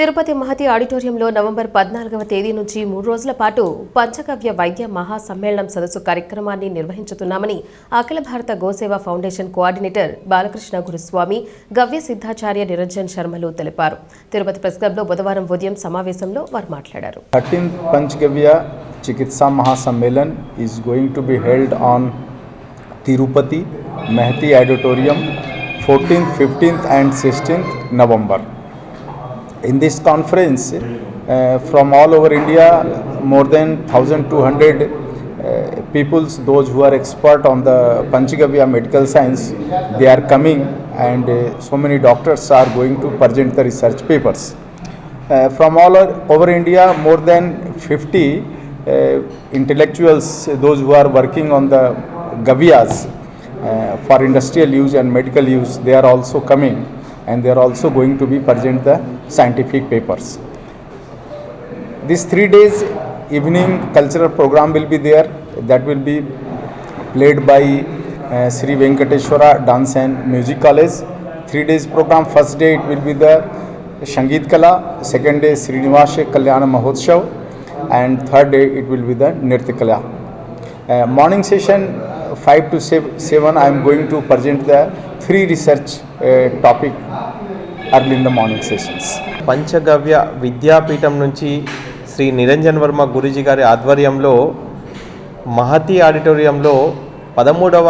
తిరుపతి మహతి ఆడిటోరియంలో నవంబర్ పద్నాలుగవ తేదీ నుంచి మూడు రోజుల పాటు పంచగవ్య వైద్య మహాసమ్మేళనం సదస్సు కార్యక్రమాన్ని నిర్వహించుతున్నామని అఖిల భారత గోసేవ ఫౌండేషన్ కోఆర్డినేటర్ బాలకృష్ణ గురుస్వామి గవ్య సిద్ధాచార్య నిరంజన్ శర్మలు తెలిపారు తిరుపతి ప్రెస్ క్లబ్లో బుధవారం ఉదయం సమావేశంలో వారు మాట్లాడారు 13th Panchagavya Chikitsa Mahasammelan is going to be held on Tirupati Mehti Auditorium 14th, 15th and 16th November. In this conference, uh, from all over India, more than 1200 uh, peoples, those who are expert on the Panchgavya medical science, they are coming and uh, so many doctors are going to present the research papers. Uh, from all over India, more than 50 uh, intellectuals, those who are working on the gavias uh, for industrial use and medical use, they are also coming and they are also going to be present the scientific papers. This three days evening cultural program will be there. That will be played by uh, Sri Venkateshwara Dance and Music College. Three days program. First day it will be the Shangeet Kala. Second day Srinivas Kalyana Mahotshav. And third day it will be the Nirtya Kala. Uh, morning session uh, 5 to 7 I am going to present the three research uh, topic early in the morning sessions. Panchagavya Vidyapeeth నుంచి శ్రీ నిరంజన్ వర్మ గురూజీ గారి ఆధ్వర్యంలో మహతి ఆడిటోరియంలో పదమూడవ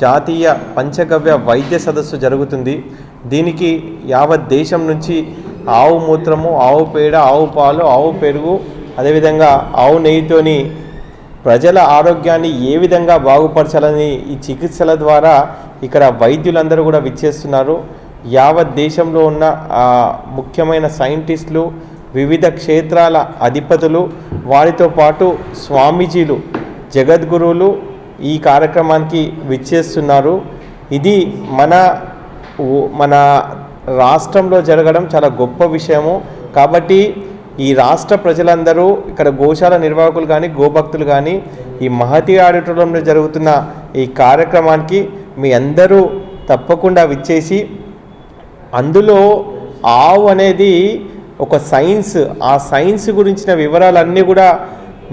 జాతీయ పంచగవ్య వైద్య సదస్సు జరుగుతుంది దీనికి యావత్ దేశం నుంచి ఆవు మూత్రము ఆవు పేడ ఆవు పాలు ఆవు పెరుగు అదేవిధంగా ఆవు నెయ్యితోని ప్రజల ఆరోగ్యాన్ని ఏ విధంగా బాగుపరచాలని ఈ చికిత్సల ద్వారా ఇక్కడ వైద్యులందరూ కూడా విచ్చేస్తున్నారు. యావత్ దేశంలో ఉన్న ముఖ్యమైన సైంటిస్టులు వివిధ క్షేత్రాల అధిపతులు వారితో పాటు స్వామీజీలు జగద్గురువులు ఈ కార్యక్రమానికి విచ్చేస్తున్నారు. ఇది మన మన రాష్ట్రంలో జరగడం చాలా గొప్ప విషయము. కాబట్టి ఈ రాష్ట్ర ప్రజలందరూ ఇక్కడ గోశాల నిర్వాహకులు కానీ గోభక్తులు కానీ ఈ మహతి ఆడిటోరియంలో జరుగుతున్న ఈ కార్యక్రమానికి మీ అందరూ తప్పకుండా విచ్చేసి అందులో ఆవు అనేది ఒక సైన్స్ ఆ సైన్స్ గురించిన వివరాలన్నీ కూడా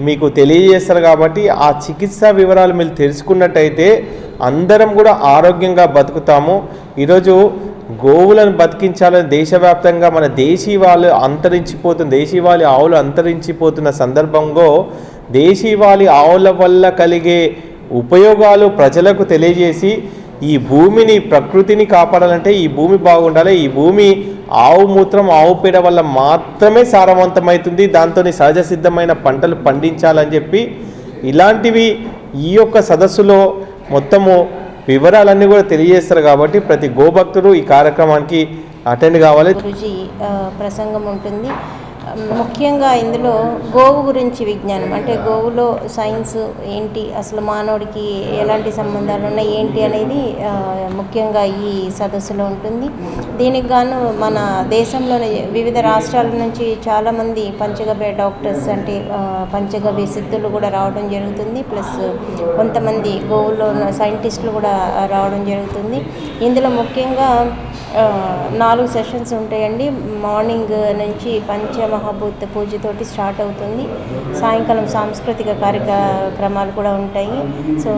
మీకు తెలియజేస్తారు కాబట్టి ఆ చికిత్సా వివరాలు మీరు తెలుసుకున్నట్టయితే అందరం కూడా ఆరోగ్యంగా బతుకుతాము. ఈరోజు గోవులను బతికించాలని దేశవ్యాప్తంగా మన దేశీవాళ్ళు అంతరించిపోతున్న దేశీవాళి ఆవులు అంతరించిపోతున్న సందర్భంలో దేశీవాళి ఆవుల వల్ల కలిగే ఉపయోగాలు ప్రజలకు తెలియజేసి ఈ భూమిని ప్రకృతిని కాపాడాలంటే ఈ భూమి బాగుండాలి. ఈ భూమి ఆవు మూత్రం ఆవు పేడ వల్ల మాత్రమే సారవంతమవుతుంది. దాంతో సహజ సిద్ధమైన పంటలు పండించాలని చెప్పి ఇలాంటివి ఈ యొక్క సదస్సులో మొత్తము వివరాలన్నీ కూడా తెలియజేస్తారు కాబట్టి ప్రతి గోభక్తుడు ఈ కార్యక్రమానికి అటెండ్ కావాలి. గురుజీ ప్రసంగం ఉంటుంది. ముఖ్యంగా ఇందులో గోవు గురించి విజ్ఞానం అంటే గోవులో సైన్స్ ఏంటి అసలు మానవుడికి ఎలాంటి సంబంధాలు ఉన్నాయి ఏంటి అనేది ముఖ్యంగా ఈ సదస్సులో ఉంటుంది. దీనికి గాను మన దేశంలోని వివిధ రాష్ట్రాల నుంచి చాలామంది పంచగవ్య డాక్టర్స్ అంటే పంచగవ్య సిద్ధులు కూడా రావడం జరుగుతుంది. ప్లస్ కొంతమంది గోవులో ఉన్న సైంటిస్టులు కూడా రావడం జరుగుతుంది. ఇందులో ముఖ్యంగా నాలుగు సెషన్స్ ఉంటాయండి. మార్నింగ్ నుంచి పంచమ మహాభూత పూజతోటి స్టార్ట్ అవుతుంది. సాయంకాలం సాంస్కృతిక కార్యక్రమాలు కూడా ఉంటాయి. సో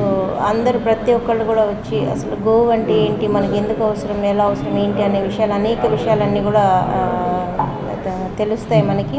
అందరూ ప్రతి ఒక్కళ్ళు కూడా వచ్చి అసలు గోవు అంటే ఏంటి? మనకి ఎందుకు అవసరం? ఎలా అవసరం? ఏంటి? అనే విషయాలు అనేక విషయాలన్నీ కూడా తెలుస్తాయి మనకి.